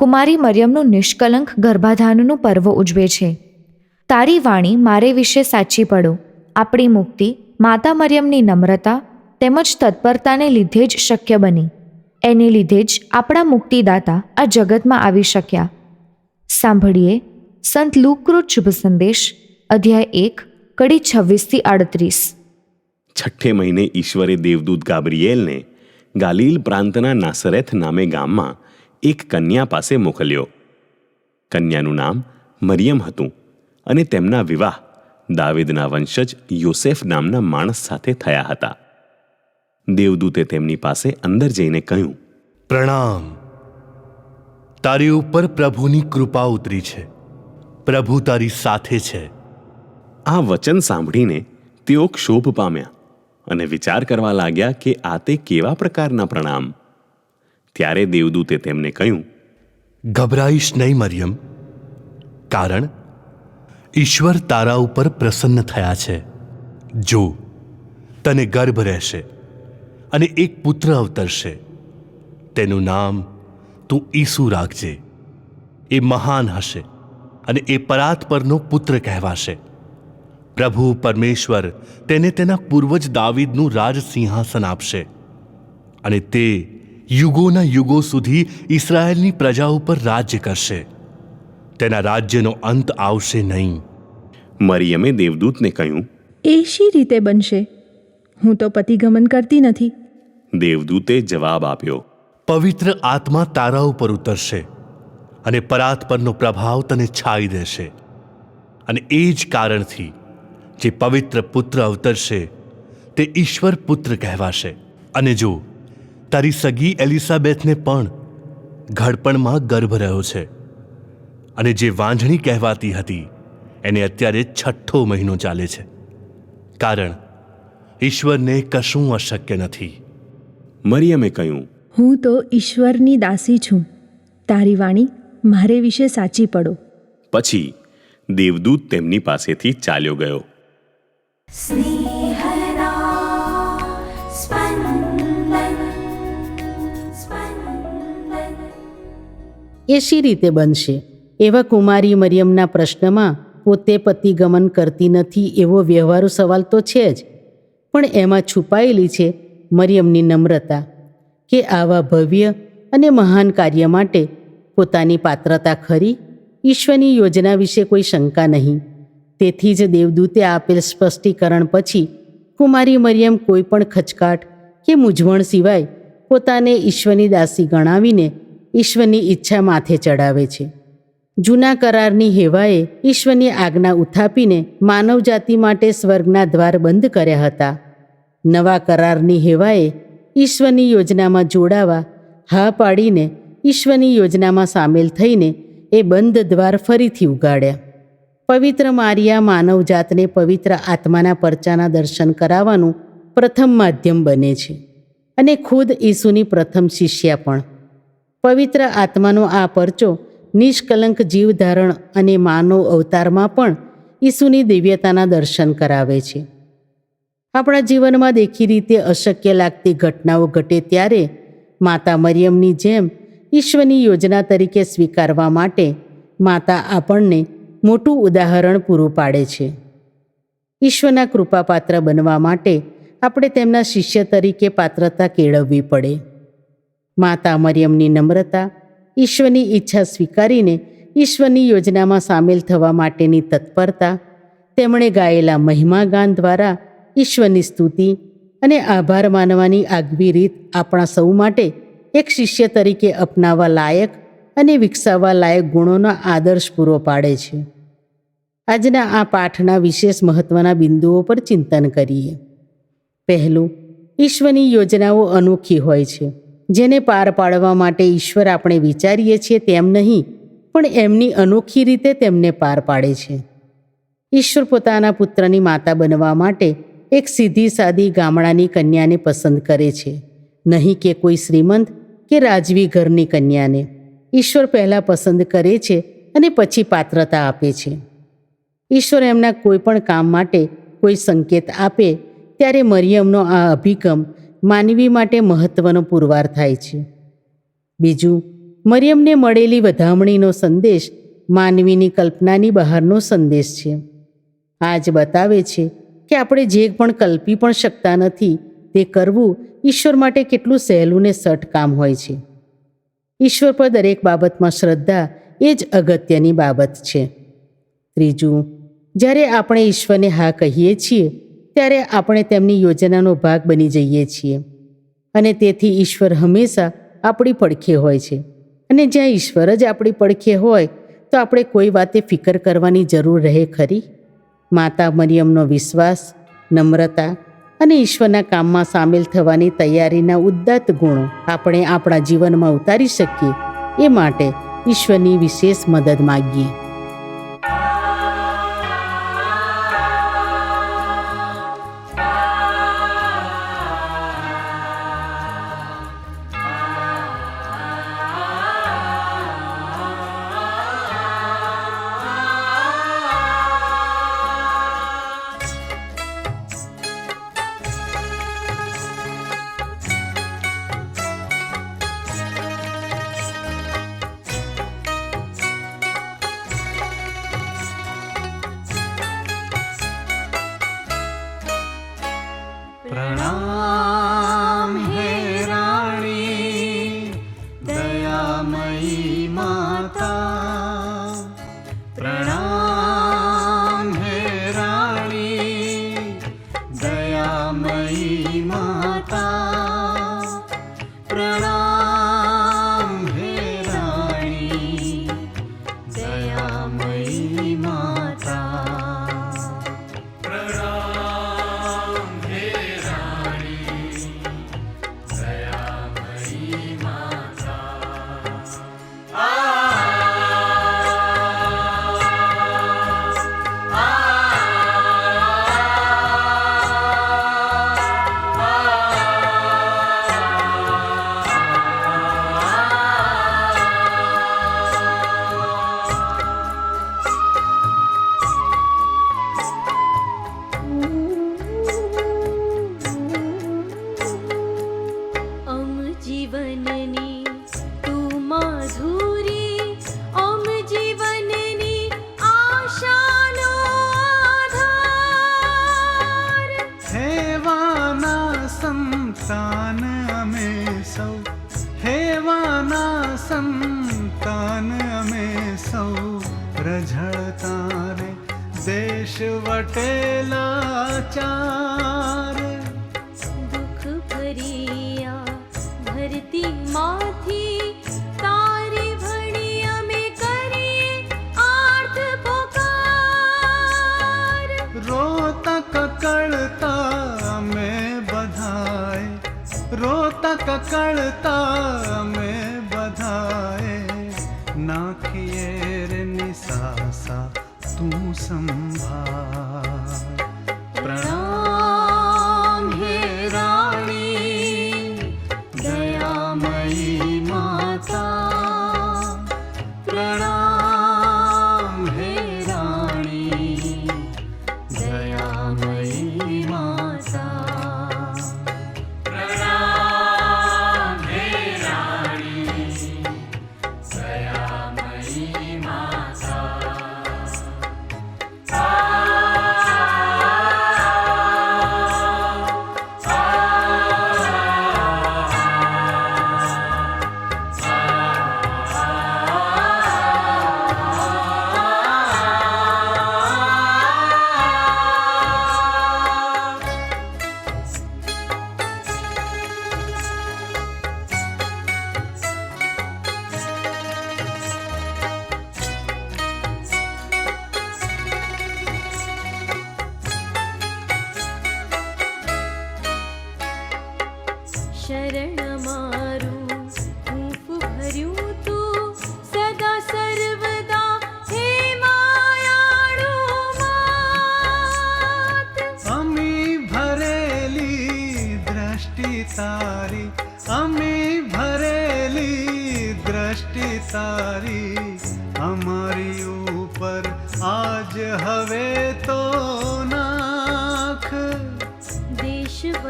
કુમારી મરિયમનું નિષ્કલંક ગર્ભાધાનનું પર્વ ઉજવે છે. તારી વાણી મારે વિશે સાચી પડો. આપણી મુક્તિ, માતા મરિયમની નમ્રતા, તેમજ તત્પરતાને લીધે જ શક્ય બની. એને લીધે જ આપણા મુક્તિદાતા આ જગતમાં આવી શક્યા. સાંભળીએ સંત લુકૃત શુભ સંદેશ, અધ્યાય એક, કડી છવ્વીસથી આડત્રીસ. છઠ્ઠે મહિને ઈશ્વરે દેવદૂત ગાબ્રિયેલને ગાલીલ પ્રાંતના નાસરેથ નામે ગામમાં એક કન્યા પાસે મોકલ્યો. કન્યાનું નામ મરિયમ હતું અને તેમના વિવાહ દાવેદના વંશજ યોસેફ નામના માણસ સાથે થયા હતા. દેવદૂતે તેમની પાસે અંદર જઈને કહ્યું પ્રણામ. તારી ઉપર પ્રભુની કૃપા ઉતરી છે. પ્રભુ તારી સાથે છે. આ વચન સાંભળીને તેઓ ક્ષોભ પામ્યા અને વિચાર કરવા લાગ્યા કે આ તે કેવા પ્રકારના પ્રણામ? ત્યારે દેવદૂતે તેમને કહ્યું, ગભરાઈશ નહીં, મરિયમ, કારણ ઈશ્વર તારા ઉપર પ્રસન્ન થયા છે. જો તને ગર્ભ રહેશે અને એક પુત્ર અવતરશે, તેનું નામ તું ઈસુ રાખજે. એ મહાન હશે અને એ પરાત પરનો પુત્ર કહેવાશે. પ્રભુ પરમેશ્વર તેને તેના પૂર્વજ દાવીદનું રાજ સિંહાસન આપશે અને તે યુગોના યુગો સુધી ઇસરાયેલની પ્રજા ઉપર રાજ્ય કરશે. તેના રાજ્યનો અંત આવશે નહીં. મરિયમે દેવદૂતને કહ્યું એ શી રીતે બનશે? હું તો પતિગમન કરતી નથી. દેવદૂતે જવાબ આપ્યો પવિત્ર આત્મા તારા ઉપર ઉતરશે અને પરાત પરનો પ્રભાવ તને છાઈ દેશે. અને એ જ કારણથી જે પવિત્ર પુત્ર અવતરશે તે ઈશ્વર પુત્ર કહેવાશે. અને જો તારી સગી એલિસાબેથને પણ ઘડપણમાં ગર્ભ રહ્યો છે. અને જે વાંઢણી કહેવાતી હતી એને અત્યારે છઠ્ઠો મહિનો ચાલે છે. કારણ ઈશ્વરને કશું અશક્ય નથી. મરિયમે કહ્યું હું તો ઈશ્વરની દાસી છું. તારી વાણી મારે વિશે સાચી પડો. પછી દેવદૂત તેમની પાસેથી ચાલ્યો ગયો. સ્નેહ એ શી રીતે બનશે? એવા કુમારી મરિયમના પ્રશ્નમાં પોતે પતિગમન કરતી નથી એવો વ્યવહારુ સવાલ તો છે જ. પણ એમાં છુપાયેલી છે મરિયમની નમ્રતા કે આવા ભવ્ય અને મહાન કાર્ય માટે પોતાની પાત્રતા ખરી? ઈશ્વરની યોજના વિશે કોઈ શંકા નહીં. તેથી જ દેવદૂતે આપેલ સ્પષ્ટીકરણ પછી કુમારી મરિયમ કોઈ પણ ખચકાટ કે મૂંઝવણ સિવાય પોતાને ઈશ્વરની દાસી ગણાવીને ઈશ્વરની ઈચ્છા માથે ચડાવે છે. જૂના કરારની હેવાએ ઈશ્વરની આજ્ઞા ઉથાપીને માનવજાતિ માટે સ્વર્ગના દ્વાર બંધ કર્યા હતા. નવા કરારની હેવાએ ઈશ્વરની યોજનામાં જોડાવા હા પાડીને ઈશ્વરની યોજનામાં સામેલ થઈને એ બંધ દ્વાર ફરીથી ઉગાડ્યા. પવિત્ર મારિયા માનવજાતને પવિત્ર આત્માના પરચાના દર્શન કરાવવાનું પ્રથમ માધ્યમ બને છે. અને ખુદ ઈસુની પ્રથમ શિષ્યા પણ પવિત્ર આત્માનો આ પરચો નિષ્કલંક જીવધારણ અને માનવ અવતારમાં પણ ઈસુની દિવ્યતાના દર્શન કરાવે છે. આપણા જીવનમાં દેખી રીતે અશક્ય લાગતી ઘટનાઓ ઘટે ત્યારે માતા મરિયમની જેમ ઈશ્વરની યોજના તરીકે સ્વીકારવા માટે માતા આપણને મોટું ઉદાહરણ પૂરું પાડે છે. ઈશ્વરના કૃપાપાત્ર બનવા માટે આપણે તેમના શિષ્ય તરીકે પાત્રતા કેળવવી પડે. માતા મરિયમની નમ્રતા, ઈશ્વરની ઈચ્છા સ્વીકારીને ઈશ્વરની યોજનામાં સામેલ થવા માટેની તત્પરતા, તેમણે ગાયેલા મહિમા ગાન દ્વારા ઈશ્વરની સ્તુતિ અને આભાર માનવાની આગવી રીત આપણા સૌ માટે એક શિષ્ય તરીકે અપનાવવા લાયક અને વિકસાવવા લાયક ગુણોનો આદર્શ પૂરો પાડે છે. આજના આ પાઠના વિશેષ મહત્વના બિંદુઓ પર ચિંતન કરીએ. પહેલું, ઈશ્વરની યોજનાઓ અનોખી હોય છે. જેને પાર પાડવા માટે ઈશ્વર આપણે વિચારીએ છીએ તેમ નહીં, પણ એમની અનોખી રીતે તેમને પાર પાડે છે. ઈશ્વર પોતાના પુત્રની માતા બનવા માટે એક સીધી સાદી ગામડાની કન્યાને પસંદ કરે છે. નહીં કે કોઈ શ્રીમંત કે રાજવી ઘરની કન્યાને. ઈશ્વર પહેલાં પસંદ કરે છે અને પછી પાત્રતા આપે છે. ઈશ્વર એમના કોઈ પણ કામ માટે કોઈ સંકેત આપે, ત્યારે મરિયમનો આ અભિગમ માનવી માટે મહત્વનો પુરવાર થાય છે. બીજું, મરિયમને મળેલી વધામણીનો સંદેશ માનવીની કલ્પનાની બહારનો સંદેશ છે. આ જ બતાવે છે કે આપણે જે પણ કલ્પી પણ શકતા નથી, તે કરવું ઈશ્વર માટે કેટલું સહેલું ને સટ કામ હોય છે. ઈશ્વર પર દરેક બાબતમાં શ્રદ્ધા એ જ અગત્યની બાબત છે. ત્રીજું, જ્યારે આપણે ઈશ્વરને હા કહીએ છીએ ત્યારે આપણે તેમની યોજનાનો ભાગ બની જઈએ છીએ. અને તેથી ઈશ્વર હંમેશા આપણી પડખે હોય છે. અને જ્યાં ઈશ્વર જ આપણી પડખે હોય, તો આપણે કોઈ વાતે ફિકર કરવાની જરૂર રહે ખરી? માતા મરિયમનો વિશ્વાસ, નમ્રતા અને ઈશ્વરના કામમાં સામેલ થવાની તૈયારીના ઉદ્દાત ગુણો આપણે આપણા જીવનમાં ઉતારી શકીએ, એ માટે ઈશ્વરની વિશેષ મદદ માગીએ. સંતાન અમે સૌ હેવાના સંતાન અમે સૌ રઝળતા રે દેશ વટેલા ચારે. રોતા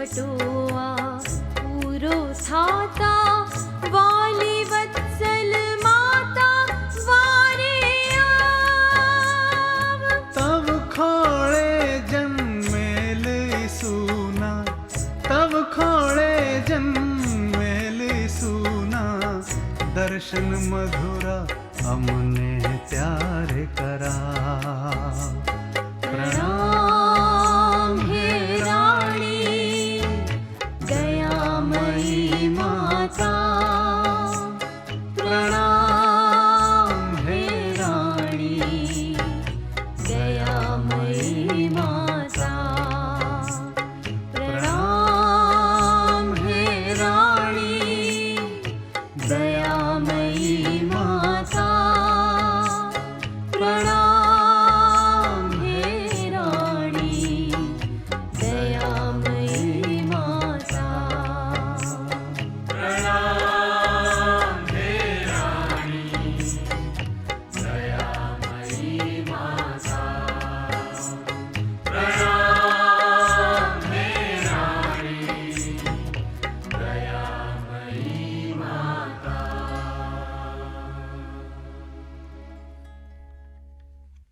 વટોઆ પૂરો થાતા વાલી વત્સલ માતા વારે તવ ખોળે જન્મેલ સુના તવ ખોળે જન્મેલ સુના દર્શન મધુરા અમને પ્યાર કરા